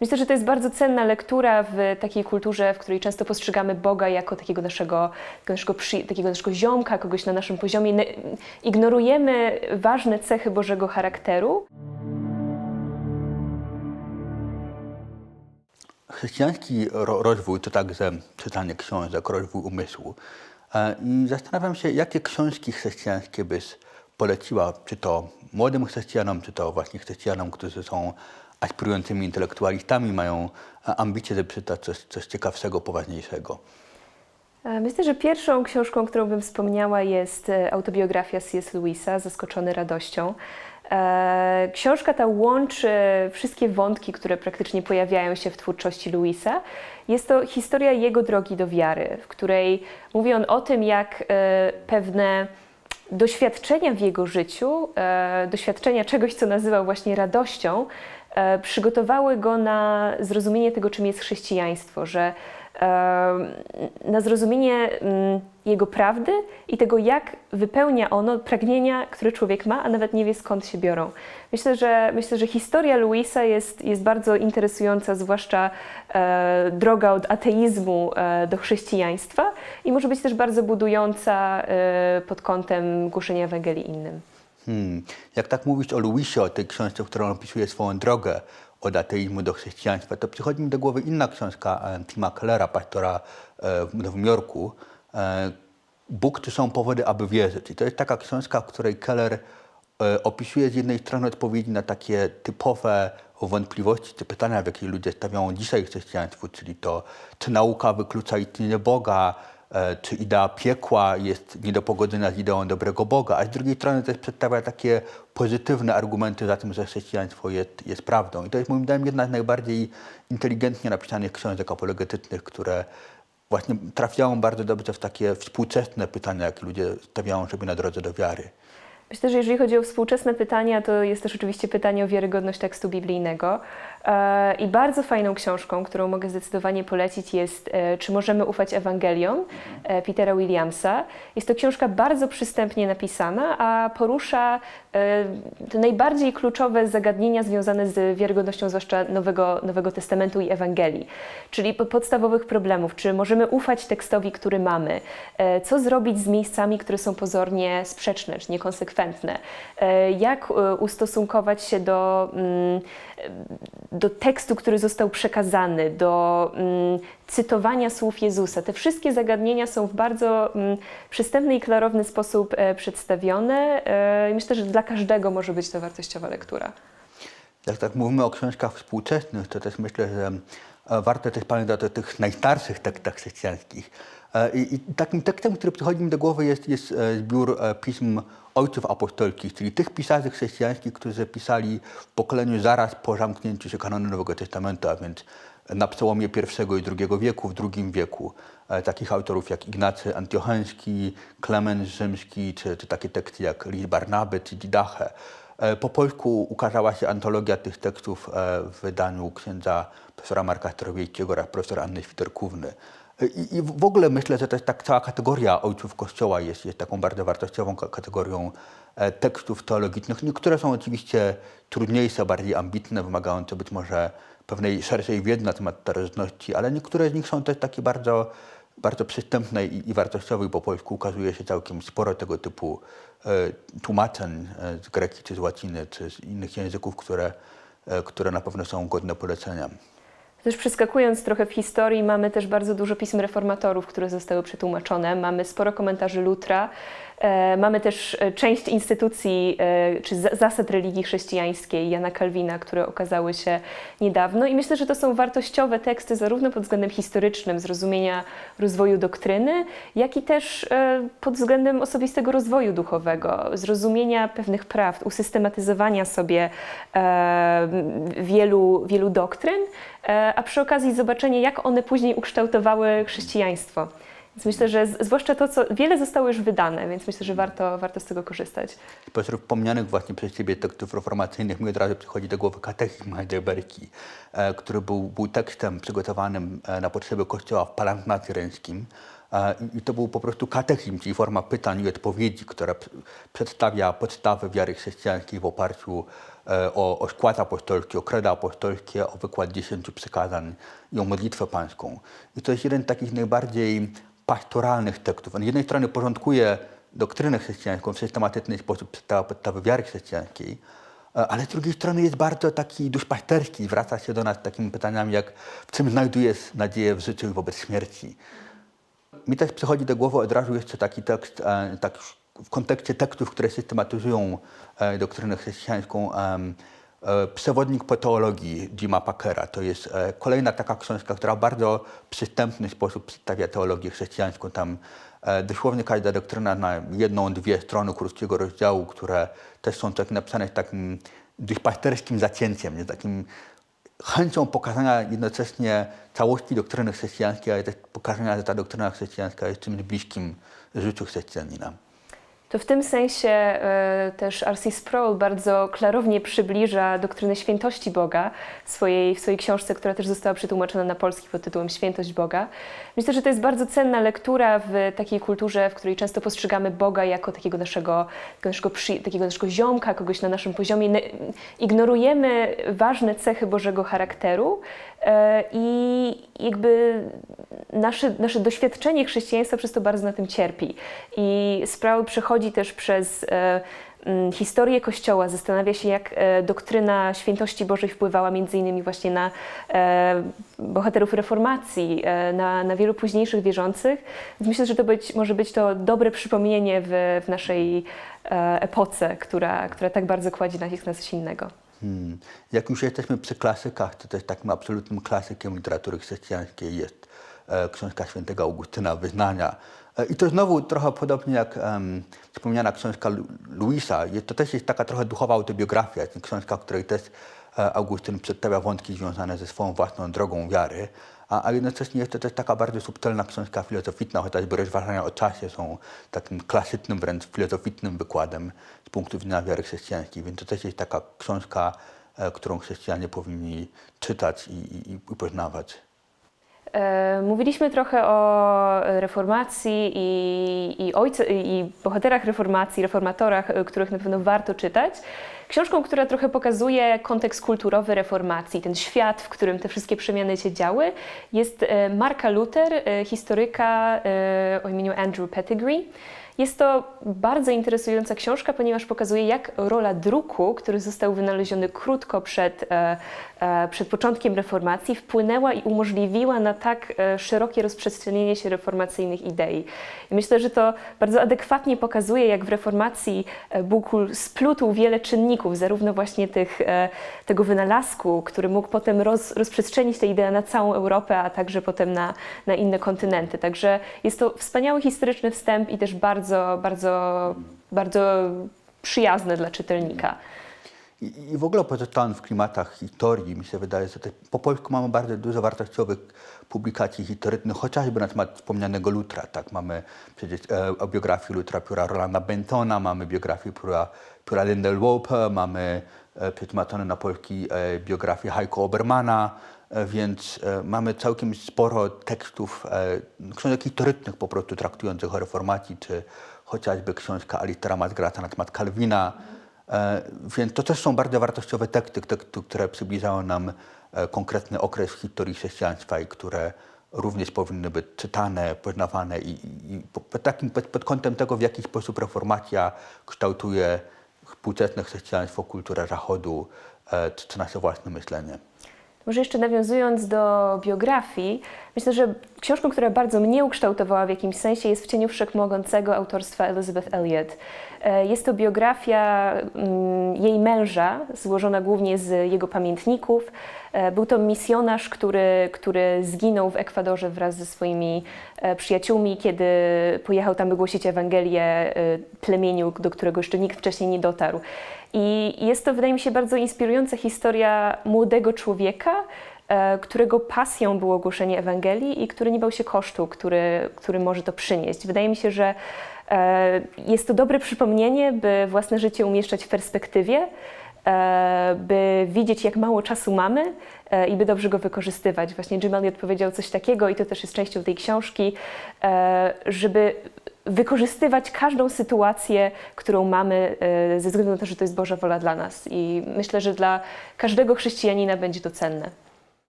Myślę, że to jest bardzo cenna lektura w takiej kulturze, w której często postrzegamy Boga jako takiego naszego, naszego, takiego naszego ziomka, kogoś na naszym poziomie. Ne- Ignorujemy ważne cechy Bożego charakteru. Chrześcijański ro- rozwój to także czytanie książek, rozwój umysłu. E, I zastanawiam się, jakie książki chrześcijańskie byś poleciła, czy to młodym chrześcijanom, czy to właśnie chrześcijanom, którzy są aspirującymi intelektualistami, mają ambicje, żeby czytać coś, coś ciekawszego, poważniejszego. Myślę, że pierwszą książką, którą bym wspomniała, jest e, autobiografia C.S. Lewisa, Zaskoczony radością. E, Książka ta łączy wszystkie wątki, które praktycznie pojawiają się w twórczości Lewisa. Jest to historia jego drogi do wiary, w której mówi on o tym, jak e, pewne doświadczenia w jego życiu, e, doświadczenia czegoś, co nazywał właśnie radością, e, przygotowały go na zrozumienie tego, czym jest chrześcijaństwo, że na zrozumienie mm, jego prawdy i tego, jak wypełnia ono pragnienia, które człowiek ma, a nawet nie wie skąd się biorą. Myślę, że, myślę, że historia Luisa jest, jest bardzo interesująca, zwłaszcza e, droga od ateizmu e, do chrześcijaństwa i może być też bardzo budująca e, pod kątem głoszenia Ewangelii innym. Hmm. Jak tak mówisz o Luisie, o tej książce, w którą opisuje swoją drogę od ateizmu do chrześcijaństwa, to przychodzi mi do głowy inna książka e, Tima Kellera, pastora e, w Nowym Jorku. E, Bóg, czy są powody, aby wierzyć? I to jest taka książka, w której Keller opisuje z jednej strony odpowiedzi na takie typowe wątpliwości czy pytania, w jakie ludzie stawiają dzisiaj chrześcijaństwu, czyli to, czy nauka wyklucza istnienie Boga, czy idea piekła jest nie do pogodzenia z ideą dobrego Boga, a z drugiej strony też przedstawia takie pozytywne argumenty za tym, że chrześcijaństwo jest, jest prawdą. I to jest moim zdaniem jedna z najbardziej inteligentnie napisanych książek apologetycznych, które właśnie trafiają bardzo dobrze w takie współczesne pytania, jakie ludzie stawiają sobie na drodze do wiary. Myślę, że jeżeli chodzi o współczesne pytania, to jest też oczywiście pytanie o wiarygodność tekstu biblijnego. E, I bardzo fajną książką, którą mogę zdecydowanie polecić, jest e, Czy możemy ufać Ewangeliom e, Petera Williamsa. Jest to książka bardzo przystępnie napisana, a porusza te najbardziej kluczowe zagadnienia związane z wiarygodnością, zwłaszcza Nowego, Nowego Testamentu i Ewangelii, czyli po- podstawowych problemów. Czy możemy ufać tekstowi, który mamy? Co zrobić z miejscami, które są pozornie sprzeczne czy niekonsekwentne? Jak ustosunkować się do, mm, do tekstu, który został przekazany, do mm, cytowania słów Jezusa? Te wszystkie zagadnienia są w bardzo mm, przystępny i klarowny sposób e, przedstawione. E, Myślę, że dla każdego może być to wartościowa lektura. Jak tak mówimy o książkach współczesnych, to też myślę, że e, warto też pamiętać o tych najstarszych tekstach chrześcijańskich. E, I, i takim tekstem, który przychodzi mi do głowy jest, jest e, zbiór e, pism ojców apostolskich, czyli tych pisarzy chrześcijańskich, którzy pisali w pokoleniu zaraz po zamknięciu się kanonu Nowego Testamentu, a więc na przełomie I i II wieku, w II wieku. Takich autorów jak Ignacy Antiocheński, Klemens Rzymski, czy, czy takie teksty jak List Barnaby czy Didache. Po polsku ukazała się antologia tych tekstów w wydaniu księdza profesora Marka Starowiejskiego oraz profesora Anny Świderkówny. I, I w ogóle myślę, że też tak cała kategoria ojców Kościoła jest, jest taką bardzo wartościową ka- kategorią e, tekstów teologicznych. Niektóre są oczywiście trudniejsze, bardziej ambitne, wymagające być może pewnej szerszej wiedzy na temat starożytności, ale niektóre z nich są też takie bardzo, bardzo przystępne i, i wartościowe. Po polsku ukazuje się całkiem sporo tego typu e, tłumaczeń e, z greki, czy z łaciny, czy z innych języków, które, e, które na pewno są godne polecenia. Też przeskakując trochę w historii, mamy też bardzo dużo pism reformatorów, które zostały przetłumaczone. Mamy sporo komentarzy Lutra. E, mamy też e, część instytucji e, czy za- zasad religii chrześcijańskiej Jana Kalwina, które okazały się niedawno. I myślę, że to są wartościowe teksty zarówno pod względem historycznym, zrozumienia rozwoju doktryny, jak i też pod względem osobistego rozwoju duchowego, zrozumienia pewnych prawd, usystematyzowania sobie wielu, wielu doktryn, a przy okazji zobaczenie, jak one później ukształtowały chrześcijaństwo. Więc myślę, że zwłaszcza to, co wiele zostało już wydane, więc myślę, że warto, warto z tego korzystać. Spośród wspomnianych właśnie przez Ciebie tekstów reformacyjnych mi od razu przychodzi do głowy katechizm Heidelbergi, e, który był, był tekstem przygotowanym e, na potrzeby kościoła w Palank Nazyreńskim. E, I, to był po prostu katechizm, czyli forma pytań i odpowiedzi, która przedstawia podstawy wiary chrześcijańskiej w oparciu e, o, o skład apostolski, o kredo apostolskie, o wykład dziesięciu przykazań i o modlitwę pańską. I to jest jeden z takich najbardziej pastoralnych tekstów. On z jednej strony porządkuje doktrynę chrześcijańską w systematyczny sposób, przedstawia podstawy wiary chrześcijańskiej, e, ale z drugiej strony jest bardzo taki duszpasterski, zwraca się do nas takimi pytaniami jak w czym znajdujesz nadzieję w życiu i wobec śmierci. Mi też przychodzi do głowy od razu jeszcze taki tekst, e, tak w kontekście tekstów, które systematyzują e, doktrynę chrześcijańską, Przewodnik po teologii Jima Packera. To jest e, kolejna taka książka, która w bardzo przystępny sposób przedstawia teologię chrześcijańską. Tam e, dosłownie każda doktryna na jedną, dwie strony krótkiego rozdziału, które też są tak napisane z takim duszpasterskim zacięciem, nie? takim chęcią pokazania jednocześnie całości doktryny chrześcijańskiej, ale też pokazania, że ta doktryna chrześcijańska jest czymś bliskim życiu chrześcijanina. To w tym sensie e, też R.C. Sproul bardzo klarownie przybliża doktrynę świętości Boga w swojej, w swojej książce, która też została przetłumaczona na polski pod tytułem Świętość Boga. Myślę, że to jest bardzo cenna lektura w takiej kulturze, w której często postrzegamy Boga jako takiego naszego, takiego naszego, przy, takiego naszego ziomka, kogoś na naszym poziomie. Ignorujemy ważne cechy Bożego charakteru e, i jakby nasze, nasze doświadczenie chrześcijaństwa przez to bardzo na tym cierpi. I Sproul przechodzi też przez e, mm, historię Kościoła, zastanawia się, jak e, doktryna świętości Bożej wpływała między innymi właśnie na e, bohaterów reformacji, na, na wielu późniejszych wierzących. Więc myślę, że to być, może być to dobre przypomnienie w, w naszej epoce, która, która tak bardzo kładzie nacisk na coś innego. Hmm. Jak już jesteśmy przy klasykach, to też takim absolutnym klasykiem literatury chrześcijańskiej jest książka świętego Augustyna Wyznania. E, I to znowu trochę podobnie jak em, wspomniana książka Lu- Luisa. To też jest taka trochę duchowa autobiografia, książka, w której też e, Augustyn przedstawia wątki związane ze swoją własną drogą wiary. A, a jednocześnie jest to też taka bardzo subtelna książka filozoficzna, chociażby rozważania o czasie są takim klasycznym, wręcz filozoficznym wykładem z punktu widzenia wiary chrześcijańskiej. Więc to też jest taka książka, e, którą chrześcijanie powinni czytać i, i, i poznawać. E, Mówiliśmy trochę o reformacji i, i, ojce, i bohaterach reformacji, reformatorach, e, których na pewno warto czytać. Książką, która trochę pokazuje kontekst kulturowy reformacji, ten świat, w którym te wszystkie przemiany się działy, jest e, Marka Luther, historyka o imieniu Andrew Pettigrew. Jest to bardzo interesująca książka, ponieważ pokazuje, jak rola druku, który został wynaleziony krótko przed, e, e, przed początkiem reformacji, wpłynęła i umożliwiła na tak e, szerokie rozprzestrzenienie się reformacyjnych idei. I myślę, że to bardzo adekwatnie pokazuje, jak w reformacji Bóg splótł wiele czynników, zarówno właśnie tych, tego wynalazku, który mógł potem roz, rozprzestrzenić tę ideę na całą Europę, a także potem na, na inne kontynenty. Także jest to wspaniały historyczny wstęp i też bardzo, bardzo, bardzo przyjazne dla czytelnika. I, I w ogóle pozostając w klimatach historii, mi się wydaje, że po polsku mamy bardzo dużo wartościowych publikacji historycznych, chociażby na temat wspomnianego Lutra. Tak? Mamy przecież e, o biografii Lutra pióra Rolanda Bentona, mamy biografię pióra, pióra Lindelwope, mamy e, przetłumaczone na polski e, biografię Heiko Obermana, e, więc e, mamy całkiem sporo tekstów, e, książek historycznych po prostu traktujących o reformacji, czy chociażby książka Alistera Masgrata na temat Kalwina. E, Więc to też są bardzo wartościowe teksty, teksty które przybliżają nam e, konkretny okres historii chrześcijaństwa i które również powinny być czytane, poznawane i, i, i po- pod, takim, pod, pod kątem tego, w jaki sposób reformacja kształtuje współczesne chrześcijaństwo, kulturę Zachodu, e, czy, czy nasze własne myślenie. Może jeszcze nawiązując do biografii, myślę, że książką, która bardzo mnie ukształtowała w jakimś sensie jest W cieniu wszechmogącego autorstwa Elizabeth Elliot. E, Jest to biografia mm, jej męża, złożona głównie z jego pamiętników. E, Był to misjonarz, który, który zginął w Ekwadorze wraz ze swoimi e, przyjaciółmi, kiedy pojechał tam, by głosić Ewangelię plemieniu, do którego jeszcze nikt wcześniej nie dotarł. I jest to, wydaje mi się, bardzo inspirująca historia młodego człowieka, którego pasją było głoszenie Ewangelii i który nie bał się kosztu, który, który może to przynieść. Wydaje mi się, że e, jest to dobre przypomnienie, by własne życie umieszczać w perspektywie e, by widzieć, jak mało czasu mamy e, i by dobrze go wykorzystywać. Właśnie Jim Elliot powiedział coś takiego, i to też jest częścią tej książki, e, żeby wykorzystywać każdą sytuację, którą mamy, e, ze względu na to, że to jest Boża wola dla nas. I myślę, że dla każdego chrześcijanina będzie to cenne.